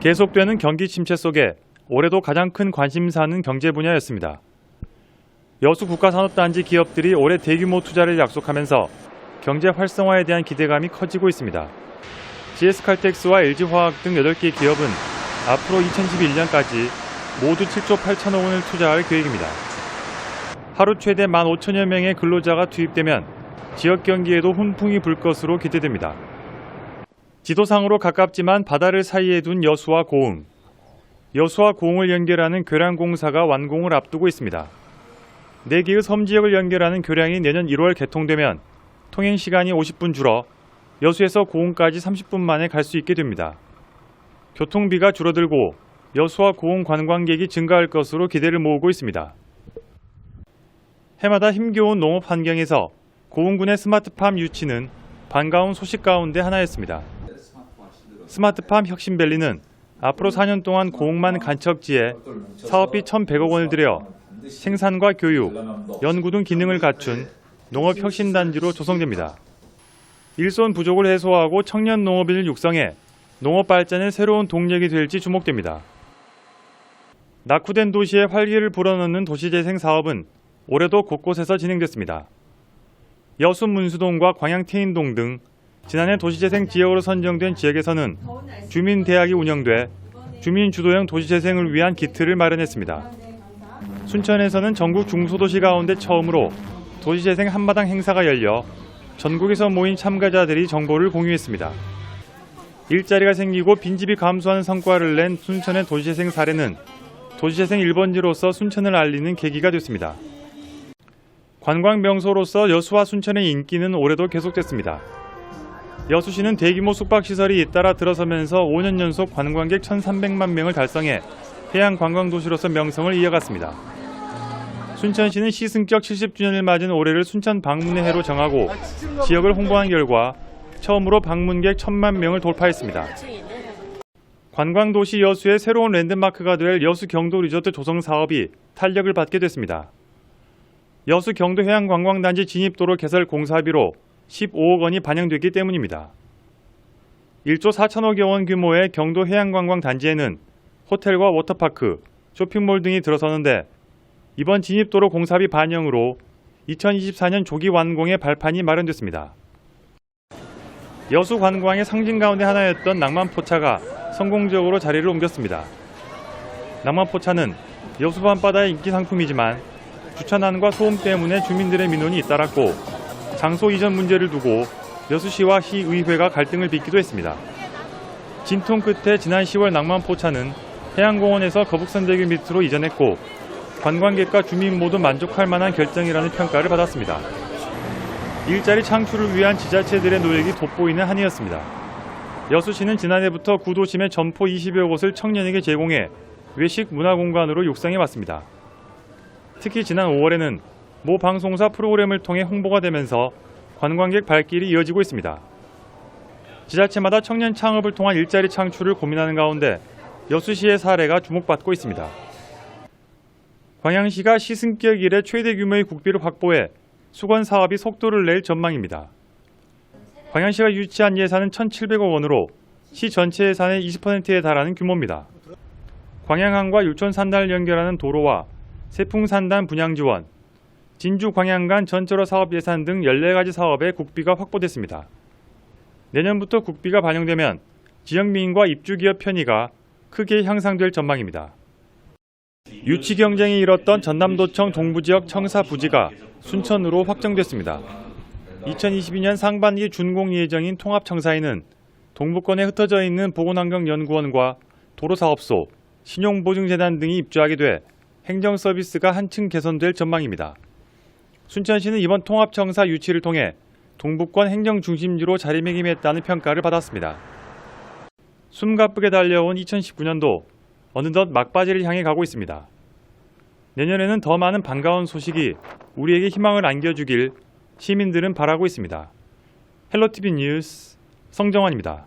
계속되는 경기 침체 속에 올해도 가장 큰 관심사는 경제 분야였습니다. 여수 국가산업단지 기업들이 올해 대규모 투자를 약속하면서 경제 활성화에 대한 기대감이 커지고 있습니다. GS칼텍스와 LG화학 등 8개 기업은 앞으로 2011년까지 모두 7조 8천억 원을 투자할 계획입니다. 하루 최대 15,000여 명의 근로자가 투입되면 지역 경기에도 훈풍이 불 것으로 기대됩니다. 지도상으로 가깝지만 바다를 사이에 둔 여수와 고흥. 여수와 고흥을 연결하는 교량 공사가 완공을 앞두고 있습니다. 4개의 섬 지역을 연결하는 교량이 내년 1월 개통되면 통행 시간이 50분 줄어 여수에서 고흥까지 30분 만에 갈 수 있게 됩니다. 교통비가 줄어들고 여수와 고흥 관광객이 증가할 것으로 기대를 모으고 있습니다. 해마다 힘겨운 농업 환경에서 고흥군의 스마트팜 유치는 반가운 소식 가운데 하나였습니다. 스마트팜 혁신밸리는 앞으로 4년 동안 고흥만 간척지에 사업비 1,100억 원을 들여 생산과 교육, 연구 등 기능을 갖춘 농업 혁신단지로 조성됩니다. 일손 부족을 해소하고 청년 농업인을 육성해 농업 발전의 새로운 동력이 될지 주목됩니다. 낙후된 도시에 활기를 불어넣는 도시재생 사업은 올해도 곳곳에서 진행됐습니다. 여수 문수동과 광양 태인동 등 지난해 도시재생 지역으로 선정된 지역에서는 주민 대학이 운영돼 주민 주도형 도시재생을 위한 기틀을 마련했습니다. 순천에서는 전국 중소도시 가운데 처음으로 도시재생 한마당 행사가 열려 전국에서 모인 참가자들이 정보를 공유했습니다. 일자리가 생기고 빈집이 감소하는 성과를 낸 순천의 도시재생 사례는 도시재생 1번지로서 순천을 알리는 계기가 됐습니다. 관광 명소로서 여수와 순천의 인기는 올해도 계속됐습니다. 여수시는 대규모 숙박시설이 잇따라 들어서면서 5년 연속 관광객 1,300만 명을 달성해 해양 관광 도시로서 명성을 이어갔습니다. 순천시는 시승격 70주년을 맞은 올해를 순천 방문의 해로 정하고 지역을 홍보한 결과 처음으로 방문객 1천만 명을 돌파했습니다. 관광도시 여수의 새로운 랜드마크가 될 여수 경도 리조트 조성 사업이 탄력을 받게 됐습니다. 여수 경도 해양관광단지 진입도로 개설 공사비로 15억 원이 반영됐기 때문입니다. 1조 4천억여 원 규모의 경도 해양관광 단지에는 호텔과 워터파크, 쇼핑몰 등이 들어서는데 이번 진입도로 공사비 반영으로 2024년 조기 완공의 발판이 마련됐습니다. 여수 관광의 상징 가운데 하나였던 낭만포차가 성공적으로 자리를 옮겼습니다. 낭만포차는 여수 밤바다의 인기 상품이지만 주차난과 소음 때문에 주민들의 민원이 잇따랐고 장소 이전 문제를 두고 여수시와 시의회가 갈등을 빚기도 했습니다. 진통 끝에 지난 10월 낭만포차는 해양공원에서 거북선대교 밑으로 이전했고 관광객과 주민 모두 만족할 만한 결정이라는 평가를 받았습니다. 일자리 창출을 위한 지자체들의 노력이 돋보이는 한이었습니다. 여수시는 지난해부터 구도심의 점포 20여 곳을 청년에게 제공해 외식 문화공간으로 육성해 왔습니다. 특히 지난 5월에는 모 방송사 프로그램을 통해 홍보가 되면서 관광객 발길이 이어지고 있습니다. 지자체마다 청년 창업을 통한 일자리 창출을 고민하는 가운데 여수시의 사례가 주목받고 있습니다. 광양시가 시승격 이래 최대 규모의 국비를 확보해 수건 사업이 속도를 낼 전망입니다. 광양시가 유치한 예산은 1,700억 원으로 시 전체 예산의 20%에 달하는 규모입니다. 광양항과 율촌산단을 연결하는 도로와 세풍산단 분양 지원, 진주 광양 간 전철호 사업 예산 등 14가지 사업에 국비가 확보됐습니다. 내년부터 국비가 반영되면 지역민과 입주기업 편의가 크게 향상될 전망입니다. 유치 경쟁이 일었던 전남도청 동부지역 청사 부지가 순천으로 확정됐습니다. 2022년 상반기 준공 예정인 통합청사에는 동부권에 흩어져 있는 보건환경연구원과 도로사업소, 신용보증재단 등이 입주하게 돼 행정 서비스가 한층 개선될 전망입니다. 순천시는 이번 통합청사 유치를 통해 동부권 행정 중심지로 자리매김했다는 평가를 받았습니다. 숨가쁘게 달려온 2019년도 어느덧 막바지를 향해 가고 있습니다. 내년에는 더 많은 반가운 소식이 우리에게 희망을 안겨주길 시민들은 바라고 있습니다. 헬로티비 뉴스 성정환입니다.